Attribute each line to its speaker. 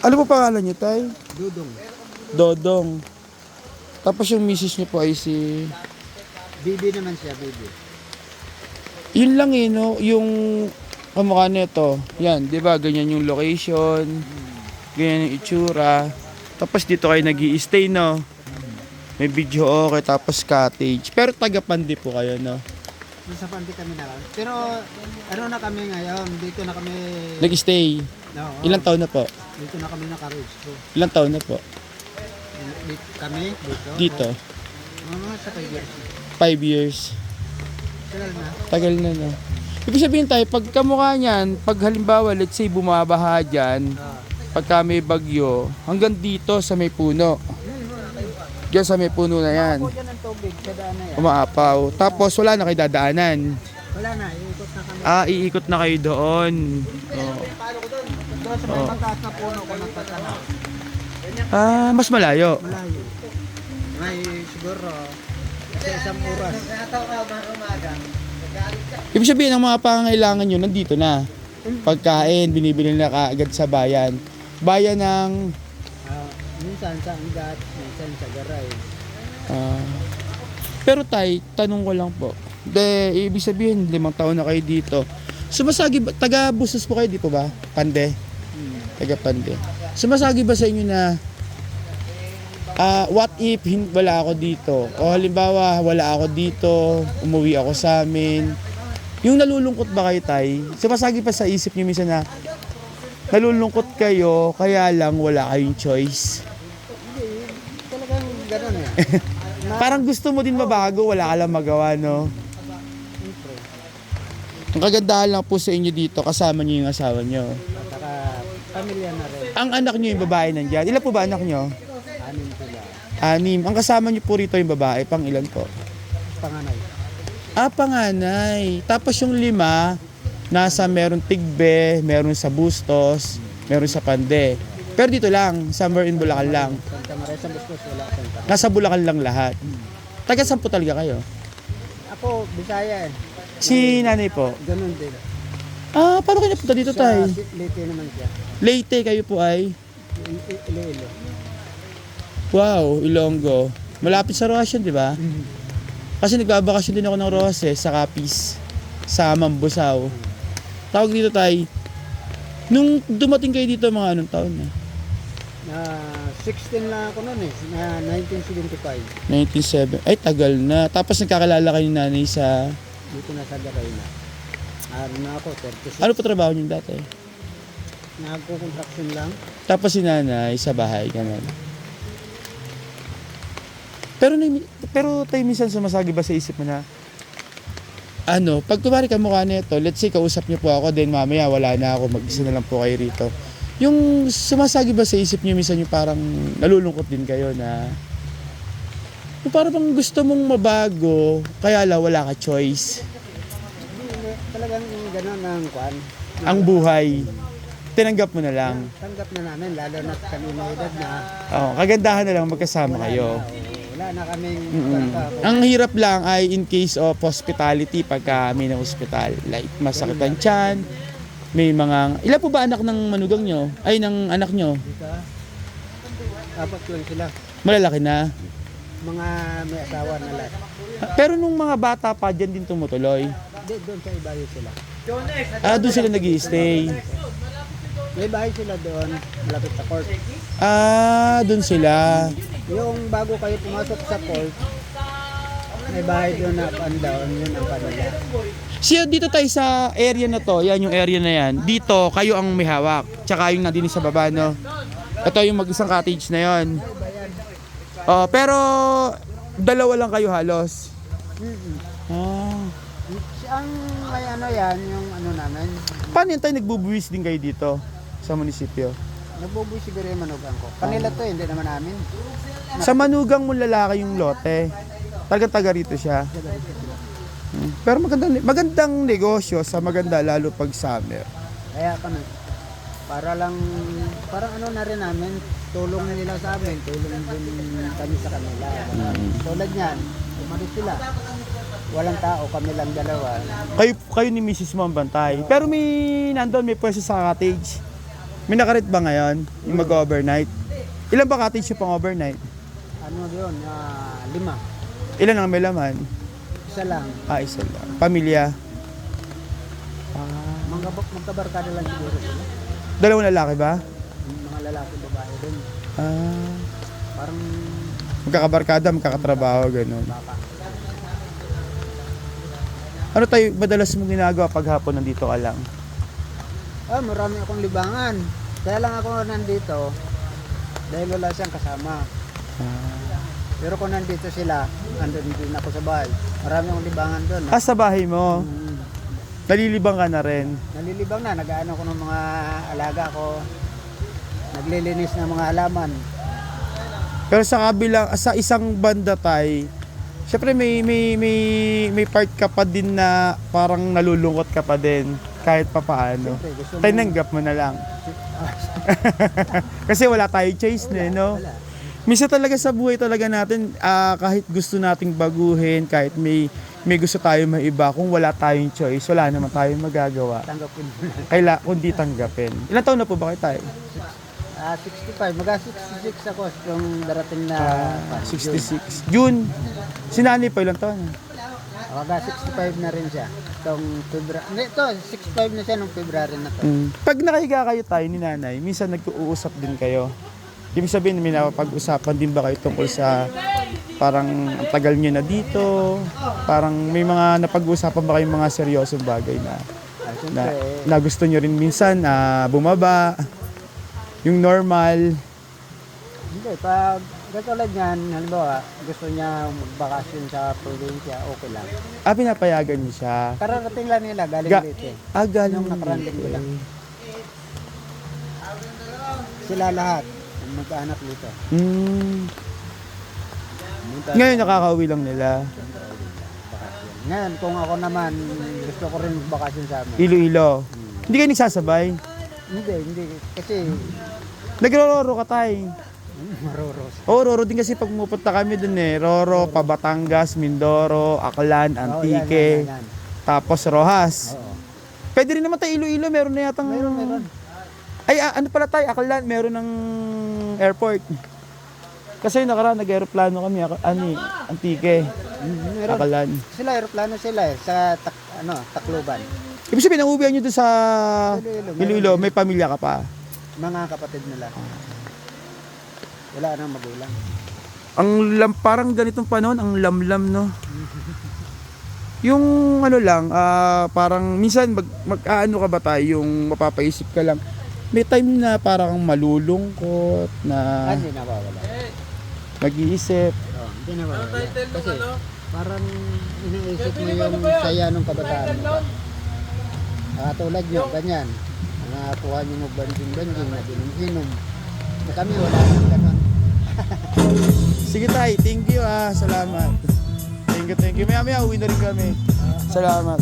Speaker 1: Ano po pangalan niyo, Tay?
Speaker 2: Dudong.
Speaker 1: Dodong. Tapos yung misis niyo po ay si...
Speaker 2: Bibi naman siya, bibi.
Speaker 1: Yun lang eh, no? Yung kamukha nito. Yan, di ba? Ganyan yung location. Ganyan yung itsura. Tapos dito kayo nag stay no? May video okay, tapos cottage. Pero taga-pandi po kayo, no?
Speaker 2: Sa Pandi kami na lang. Pero ano na kami ngayon, dito na kami...
Speaker 1: Nag-stay.
Speaker 2: No,
Speaker 1: Ilang taon na po?
Speaker 2: Dito na kami naka-roots ko.
Speaker 1: Ilang taon na po?
Speaker 2: Dito, kami, dito.
Speaker 1: Dito?
Speaker 2: Mga mga sa kaibigan.
Speaker 1: Five years.
Speaker 2: Tagal na.
Speaker 1: Tagal na, no? Ibig sabihin tayo, pag kamukha niyan, pag halimbawa, let's say, bumabaha dyan,
Speaker 2: Ah.
Speaker 1: pagka may bagyo, hanggang dito sa may puno. Diyan sa may puno na yan.
Speaker 2: Ako dyan ang tubig sa daan na yan.
Speaker 1: Umaapaw. Tapos wala na kayo dadaanan.
Speaker 2: Wala na, iikot na kami.
Speaker 1: Ah, iikot na kayo doon. Oh.
Speaker 2: Doon sa may mataas na puno ko nagtatanaw.
Speaker 1: Ah, mas malayo.
Speaker 2: Malayo. May siguro sa isang oras.
Speaker 1: Ibig sabihin, ang mga pangangailangan nyo, nandito na. Pagkain, binibili na kaagad sa bayan. Bayan ng...
Speaker 2: Ah, minsan sa Angat, minsan sa Garay.
Speaker 1: ah, pero tay, tanong ko lang po. De, ibig sabihin, limang taon na kayo dito. Sumasagi ba, taga Busos po kayo dito ba? Pande?
Speaker 2: Hmm.
Speaker 1: Taga Pande. Sumasagi ba sa inyo na ah what if hin- wala ako dito? O halimbawa, wala ako dito, umuwi ako sa amin. Yung nalulungkot ba kayo, Tay? Sumasagi pa sa isip niyo minsan na nalulungkot kayo, kaya lang wala kayong choice.
Speaker 2: Hindi, talagang gano'n eh. Na,
Speaker 1: Parang gusto mo din mabago, wala ka lang magawa, no? Ang kagandahan lang po sa inyo dito, kasama niyo yung asawa niyo.
Speaker 2: At saka, pamilya na rin.
Speaker 1: Ang anak niyo yung babae nandyan. Ilan po ba anak niyo?
Speaker 2: Anin sila.
Speaker 1: Anim. Ang kasama niyo po rito yung babae, pang ilan po?
Speaker 2: Panganay.
Speaker 1: Ah, panganay. Tapos yung lima, nasa meron Tigbe, meron sa Bustos, meron sa Pande. Pero dito lang, somewhere in Bulacan lang.
Speaker 2: Santa Maria, sa Bustos, wala Santa Maria.
Speaker 1: Nasa Bulacan lang lahat. Taga saan po talaga kayo?
Speaker 2: Ako, Bisaya eh.
Speaker 1: Si nanay po.
Speaker 2: Ganun din.
Speaker 1: Ah, paano kayo napunta dito
Speaker 2: Sa
Speaker 1: tay?
Speaker 2: Leyte naman siya.
Speaker 1: Leyte kayo po ay?
Speaker 2: I- I- Iloilo.
Speaker 1: Wow, Ilonggo. Malapit sa Roas yun, di ba? Kasi nagbabakasyon din ako ng Roas eh, sa Capiz. Sa Mambusaw. Tawag dito tay. Nung dumating kayo dito, mga anong taon na?
Speaker 2: Na 16 lang ako noon eh. Na 1975.
Speaker 1: 1997. Ay, tagal na. Tapos nagkakalala kayo ni nanay sa...
Speaker 2: Dito na sa Garay na. Ano na ako, 36.
Speaker 1: Ano po trabaho niyo dati?
Speaker 2: Nagko-construction lang.
Speaker 1: Tapos si nanay sa bahay, ganun. Pero, pero tayo minsan sumasagi ba sa isip mo na, ano, pag kumari ka mukha nito, let's say kausap niyo po ako, then mamaya wala na ako, mag-isa na lang po kayo rito. Yung sumasagi ba sa isip niyo minsan yung parang nalulungkot din kayo na yung parang bang gusto mong mabago, kaya lang wala ka choice.
Speaker 2: Talagang gano'n ang kwan.
Speaker 1: Ang buhay, tinanggap mo na lang.
Speaker 2: Tanggap na namin, lalo na kami may edad na.
Speaker 1: Oh, kagandahan na lang magkasama
Speaker 2: Wala
Speaker 1: kayo.
Speaker 2: na, oo, wala na kaming
Speaker 1: Ang hirap lang ay in case of hospitality pagka may na hospital. Like masakit ang tiyan, may mga... Ilan po ba anak ng manugang nyo? Ay, ng anak nyo?
Speaker 2: Apat lang sila.
Speaker 1: Malalaki na.
Speaker 2: Mga may asawa na lahat.
Speaker 1: Pero nung mga bata pa, dyan din tumutuloy.
Speaker 2: Hindi, doon sa ibahay sila.
Speaker 1: Ah, doon sila nag stay
Speaker 2: May bahay sila doon, malapit sa court.
Speaker 1: Ah, doon sila.
Speaker 2: Yung bago kayo pumasok sa court, may bahay doon na up and down, yun ang kanila.
Speaker 1: Siya dito tayo sa area na to, yan yung area na yan. Dito, kayo ang may hawak. Tsaka yung nandun sa baba, no? Ito yung mag-isang cottage na yon. Oh, pero dalawa lang kayo halos.
Speaker 2: Mm-mm.
Speaker 1: Ah.
Speaker 2: Ang may ano yan, yung ano namin,
Speaker 1: Paano yun tayo nagbubuwis din kayo dito sa munisipyo?
Speaker 2: nagbubuy siguro yung manugang ko. Kanila to, hindi naman namin.
Speaker 1: Sa manugang mo lalaki yung lote. Taga-taga rito siya. Hmm. Pero magandang, magandang negosyo sa maganda lalo pag summer.
Speaker 2: Kaya kami, para lang, parang ano na rin namin, tulong nila sa amin, tulong din kami sa kanila. Tulad niyan, umalis sila. Walang tao, kami lang dalawa.
Speaker 1: Kayo, kayo ni Mrs. mo ang bantay. Pero may nandun, may pwesto sa cottage. May nakarit ba ngayon? Yung mag-overnight? Ilan ba cottage yung pang overnight?
Speaker 2: Ano yun? ah, lima.
Speaker 1: Ilan ang may laman?
Speaker 2: Isa lang.
Speaker 1: Ah, isa lang. Pamilya? Ah,
Speaker 2: Mga magkabarkada lang siguro sila.
Speaker 1: dalawang lalaki ba?
Speaker 2: Yung mga lalaki babae din.
Speaker 1: Ah,
Speaker 2: Parang
Speaker 1: magkakabarkada, magkakatrabaho,
Speaker 2: baka.
Speaker 1: Ano tayo madalas mong ginagawa pag hapon nandito ka lang?
Speaker 2: Ah, marami akong libangan. Kaya lang ako nandito dahil wala siyang kasama.
Speaker 1: Ah,
Speaker 2: Pero kung nandito sila, andun din ako sa bahay. Marami akong libangan doon.
Speaker 1: ah sa bahay mo,
Speaker 2: Mm,
Speaker 1: nalilibang ka na rin.
Speaker 2: nalilibang na, nag-ano ko ng mga alaga ko. Naglilinis ng mga halaman.
Speaker 1: Pero sa kabilang, sa isang banda tay, syempre may, may, may, may part ka pa din na parang nalulungkot ka pa din kahit pa paano.
Speaker 2: Siyempre, mo...
Speaker 1: Tinanggap mo na lang.
Speaker 2: Ah,
Speaker 1: Kasi wala tayong choice na, eh, no?
Speaker 2: wala.
Speaker 1: Misa talaga sa buhay talaga natin, ah, kahit gusto nating baguhin, kahit may may gusto tayo maiba, kung wala tayong choice, wala naman tayong magagawa.
Speaker 2: Tanggapin mo na.
Speaker 1: Kaila, kundi tanggapin. Ilan taon na po ba kayo tayo?
Speaker 2: Ah, 65. Maga 66 ako yung darating na...
Speaker 1: Ah, 66. June. Si nanay pa ilang taon?
Speaker 2: Maga 65 na rin siya. Itong February. Hindi, ito, 65 na siya nung February na to.
Speaker 1: Mm. Pag nakahiga kayo tayo ni nanay, minsan nag-uusap din kayo. Ibig sabihin, may napapag-usapan din ba kayo tungkol sa parang ang tagal nyo na dito? Parang may mga napag-usapan ba kayong mga seryosong bagay na,
Speaker 2: Ah,
Speaker 1: na, na gusto nyo rin minsan na bumaba? Yung normal?
Speaker 2: hindi. Pag katulad niyan, halimbawa, gusto niya magbakasyon sa probinsya, okay lang.
Speaker 1: Ah, pinapayagan nyo siya?
Speaker 2: Kararating lang nila, galing
Speaker 1: Ga-
Speaker 2: dito.
Speaker 1: Ah, galing
Speaker 2: Yung nakaraan
Speaker 1: dito
Speaker 2: lang. Sila lahat, magkaanak dito.
Speaker 1: Mm. Ngayon nakakauwi lang nila.
Speaker 2: bakasyon. Ngayon, kung ako naman, gusto ko rin magbakasyon sa amin.
Speaker 1: Iloilo. Hindi kayo nagsasabay?
Speaker 2: Hindi, hindi. Kasi,
Speaker 1: Nagrororo ka tayo.
Speaker 2: maruros.
Speaker 1: Oo, Roro din kasi pag pupunta kami dun eh. Roro, Pabatangas, Mindoro, Aklan, Antique,
Speaker 2: yan, yan, yan.
Speaker 1: tapos Rojas.
Speaker 2: Oo.
Speaker 1: Pwede rin naman tayo Iloilo, meron na yatang...
Speaker 2: Meron, meron.
Speaker 1: Ay, ano pala tayo, Aklan, meron ng airport. Kasi nakaraan, nag-aeroplano kami, ano eh, Antique,
Speaker 2: Mm, Meron.
Speaker 1: Aklan.
Speaker 2: Sila, aeroplano sila eh, sa tak, ano, Tacloban.
Speaker 1: Ibig sabihin, nauwihan nyo dun sa
Speaker 2: Iloilo, meron.
Speaker 1: Iloilo, may pamilya ka pa.
Speaker 2: Mga kapatid nila. Wala nang magulang.
Speaker 1: Ang lam, parang ganitong panahon, ang lamlam, no? Yung ano lang, ah, parang minsan mag, mag aano ka ba tayo, yung mapapaisip ka lang. May time na parang malulungkot,
Speaker 2: Ah,
Speaker 1: na
Speaker 2: hindi nawawala.
Speaker 1: nag-iisip.
Speaker 2: Oh, hindi nawawala. Kasi parang iniisip mo yung saya ng kabataan mo. Ah, tulad nyo, ganyan. Nakakuha nyo mo banjing-banjing na inom-inom. Na kami wala nang ganun.
Speaker 1: Sige tay, thank you ah, salamat. Thank you, thank you. Maya maya uwi na rin kami. Salamat.